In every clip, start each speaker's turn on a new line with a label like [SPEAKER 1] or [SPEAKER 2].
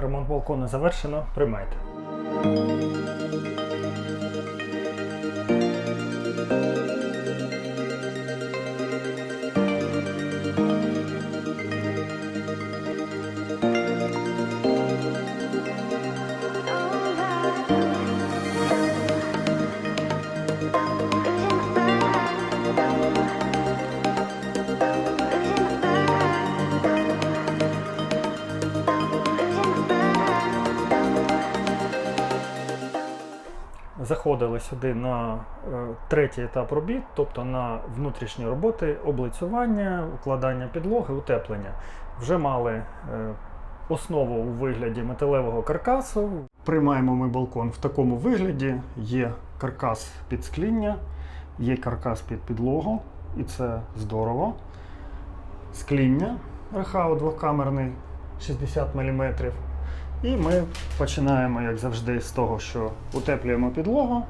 [SPEAKER 1] Ремонт балкона завершено. Приймайте. Заходили сюди на е, третій етап робіт, тобто на внутрішні роботи, облицювання, укладання підлоги, утеплення. Вже мали е, основу у вигляді металевого каркасу. Приймаємо ми балкон в такому вигляді. Є каркас під скління, є каркас під підлогу, і це здорово. Скління рахао двокамерний 60 мм. І ми починаємо, як завжди, з того, що утеплюємо підлогу,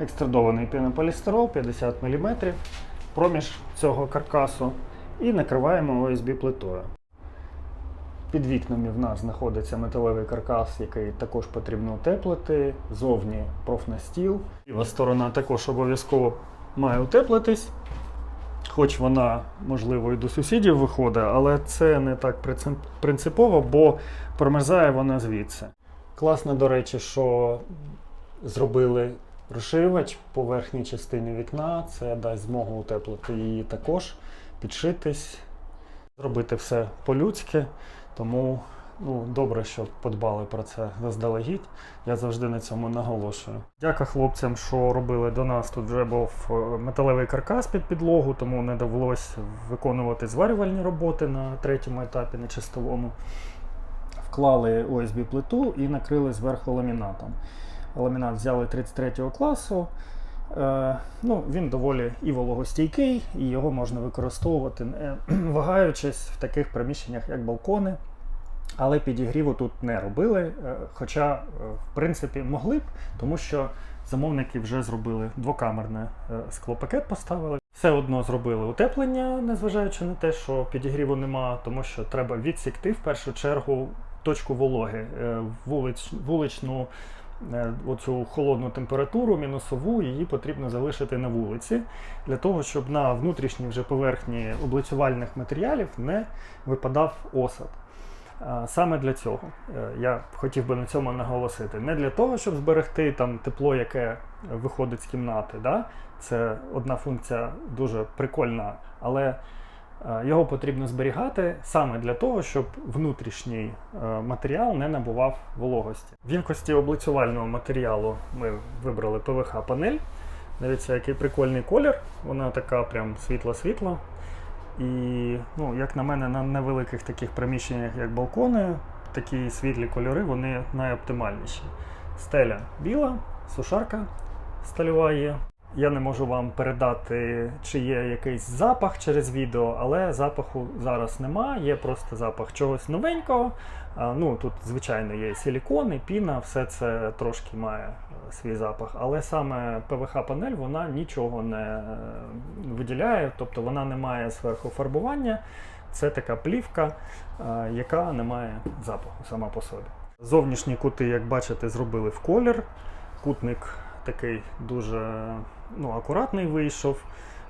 [SPEAKER 1] екстрадований пінополістирол 50 мм, проміж цього каркасу і накриваємо ОСБ плитою. Під вікнами в нас знаходиться металевий каркас, який також потрібно утеплити. Зовні профнастіл. Ліва сторона також обов'язково має утеплитись. Хоч вона, можливо, і до сусідів виходить, але це не так принципово, бо промерзає вона звідси. Класно, до речі, що зробили розширювач по верхній частині вікна. Це дасть змогу утеплити її також, підшитись, зробити все по-людськи. Тому ну, добре, що подбали про це заздалегідь. Я завжди на цьому наголошую. Дяка хлопцям, що робили до нас. Тут вже був е, металевий каркас під підлогу, тому не довелось виконувати зварювальні роботи на третьому етапі, на чистовому. Вклали ОСБ плиту і накрили зверху ламінатом. Ламінат взяли 33 класу. Е, ну, він доволі і вологостійкий, і його можна використовувати, не вагаючись в таких приміщеннях, як балкони. Але підігріву тут не робили, е, хоча, е, в принципі, могли б, тому що замовники вже зробили двокамерне е, склопакет, поставили. Все одно зробили утеплення, незважаючи на те, що підігріву нема, тому що треба відсікти в першу чергу точку вологи, вулич, вуличну оцю холодну температуру, мінусову, її потрібно залишити на вулиці, для того, щоб на внутрішній вже поверхні облицювальних матеріалів не випадав осад. Саме для цього Е, я хотів би на цьому наголосити. Не для того, щоб зберегти там тепло, яке виходить з кімнати. Да? Це одна функція дуже прикольна, але е, його потрібно зберігати саме для того, щоб внутрішній е, матеріал не набував вологості. В якості облицювального матеріалу ми вибрали ПВХ-панель. Дивіться, який прикольний колір. Вона така прям світла-світла. І, ну, як на мене, на невеликих таких приміщеннях, як балкони, такі світлі кольори, вони найоптимальніші. Стеля біла, сушарка стальова є. Я не можу вам передати, чи є якийсь запах через відео, але запаху зараз немає, є просто запах чогось новенького. Ну, тут, звичайно, є силікони, піна, все це трошки має свій запах. Але саме ПВХ-панель вона нічого не е, виділяє, тобто вона не має зверху фарбування. Це така плівка, е, яка не має запаху сама по собі. Зовнішні кути, як бачите, зробили в колір. Кутник такий дуже ну, акуратний вийшов.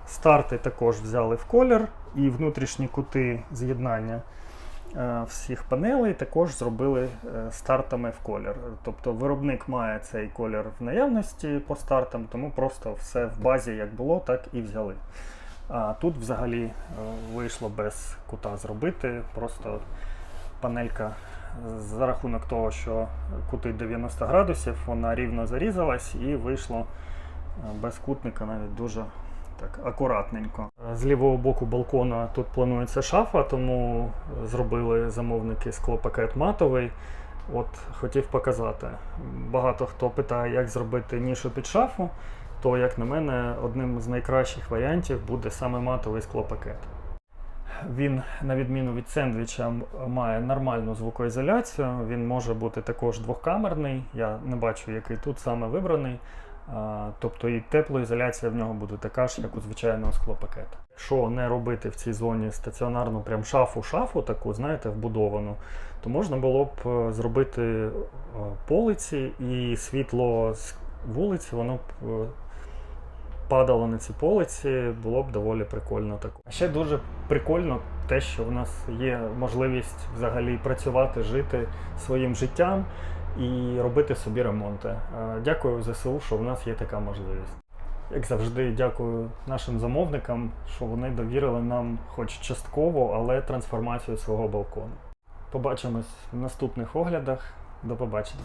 [SPEAKER 1] Старти також взяли в колір, і внутрішні кути з'єднання всіх панелей також зробили е, стартами в колір. Тобто виробник має цей колір в наявності по стартам, тому просто все в базі як було, так і взяли. А тут взагалі е, вийшло без кута зробити. Просто панелька е, за рахунок того, що кути 90 градусів, вона рівно зарізалась і вийшло е, без кутника навіть дуже так акуратненько. Е, З лівого боку балкона тут планується шафа, тому зробили замовники склопакет матовий. От хотів показати. Багато хто питає, як зробити нішу під шафу, то, як на мене, одним з найкращих варіантів буде саме матовий склопакет. Він, на відміну від сендвіча, має нормальну звукоізоляцію. Він може бути також двохкамерний. Я не бачу, який тут саме вибраний. Тобто і теплоізоляція в нього буде така ж, як у звичайного склопакета. Якщо не робити в цій зоні стаціонарну прям шафу-шафу, таку, знаєте, вбудовану, то можна було б е, зробити е, полиці і світло з вулиці, воно б е, падало на ці полиці, було б доволі прикольно так. А ще дуже прикольно те, що в нас є можливість взагалі працювати, жити своїм життям і робити собі ремонти. Е, Дякую ЗСУ, що в нас є така можливість. Як завжди, дякую нашим замовникам, що вони довірили нам, хоч частково, але трансформацію свого балкону. Побачимось в наступних оглядах. До побачення.